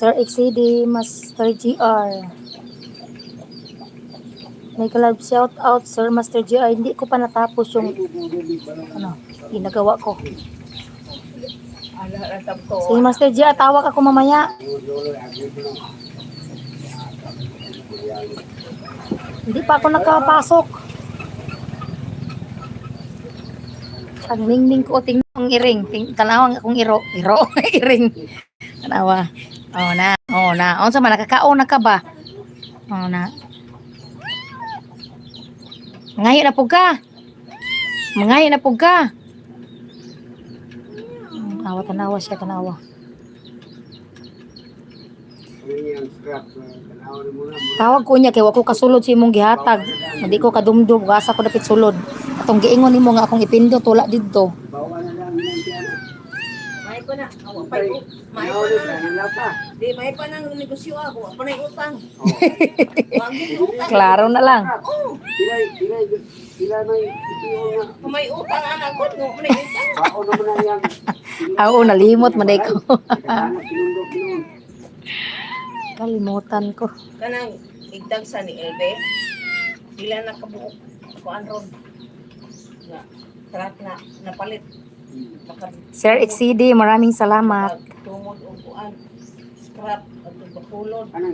Sir XCD, Master GR. May kalab shout out Sir Master GR. Hindi ko pa natapos yung ano, ginagawa ko. Si Master GR, tawag ako mamaya. Hindi pa ako nakapasok. Ang ningning ko, tingnan ang iring. Tanawang akong iro. Iro, iring. Tanawa. Oh na, oh na. Unsa man nakakaon na ka ba? Oh na. Ngayon na po ka. Mangayon na po ka. Hmm, Tawa, tanawa siya, tanawa. Tawag ko niya kay wa ko kasulod sa imong gihatag. Hindi ko kadumdum gasa ko dapit sulod. Atong giingon nimo nga akong ipindot wala didto. May ko na. Awa pa yung. May ko na. Di, may pa nang negosyo ako. Ako na yung utang. Wag yung utang. Klaro na lang. Oh, kung may utang ko, no, ako na yung utang. Ako nalimot man ko. Kalimutan ko. Kanang igdag sa ni Elbe. Sila nakabuok. Kuan ron. Na, na, napalit. Sir XCD, maraming salamat.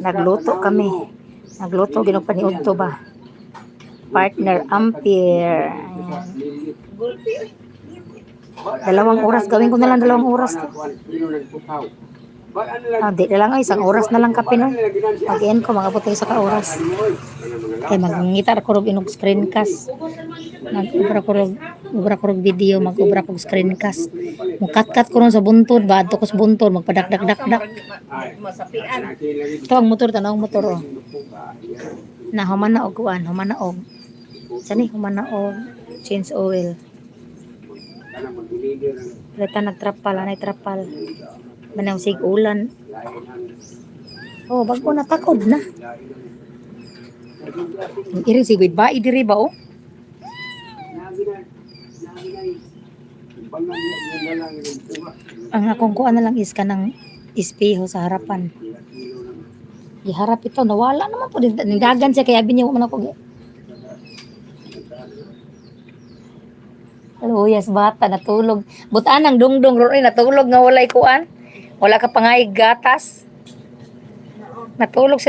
Nagluto kami. Nagluto ginupaniud to ba? Partner Ampere. Ayan. Dalawang oras. Gawin ko na lang dalawang oras to. Ah, di na lang ay isang oras na lang kape no. Pag-end ko mga puti sa ka oras. Kay magngita ko inog screencast. Mag-ubra ko rog ubra ko video, mag-ubra ko og screencast. Mukat-kat ko ron sa buntod, ba adto ko sa buntod, magpadak-dak-dak-dak. Ma- Masapian. Ito ang motor, tanong motor oh. Na humana og kuan, humana og. Sani humana og change oil. Leta nagtrapal, anay trapal. Manang sig ulan. Oh, bago na takod na. Iri si ba diri ba oh? Ang akong kuan na lang is kanang espeho sa harapan. Giharap ito, nawala naman po. Nidagan siya, kaya binyaw man ako. Yes, bata, natulog. Butaan ang dungdong, Rory, natulog nga walay kuan. Wala ka pangay gatas. Natulog sa